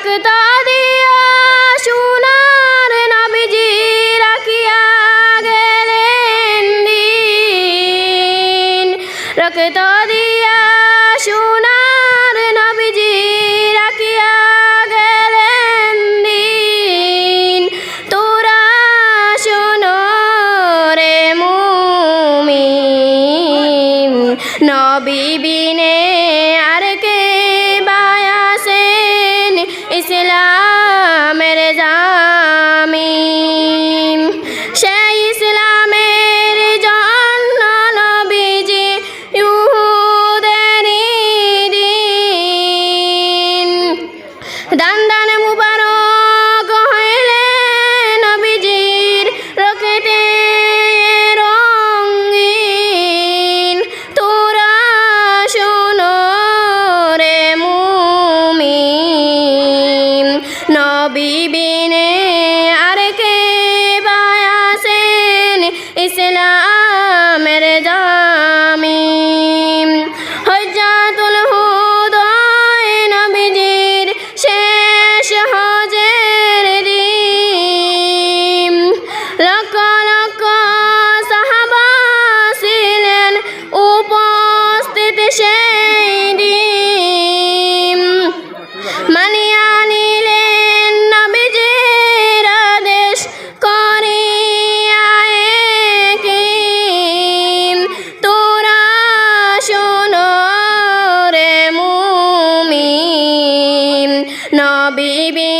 রক্ত দিয়া সোনার নবীজি রাখিয়া গেলেন দিন। রক্ত দিয়া সোনার নবীজি রাখিয়া গেলেন দিন। তোরা শোনো রে মুমিন, নবী বিনে আর কে বায়াসেন ইসলামের জামিন। সেই ইসলামের জন্য নবীজি ইহুদেরই দিন। দান নবী বিনে আর কে বায়াসেন ইসলামের রে মুমিন নবী বিনে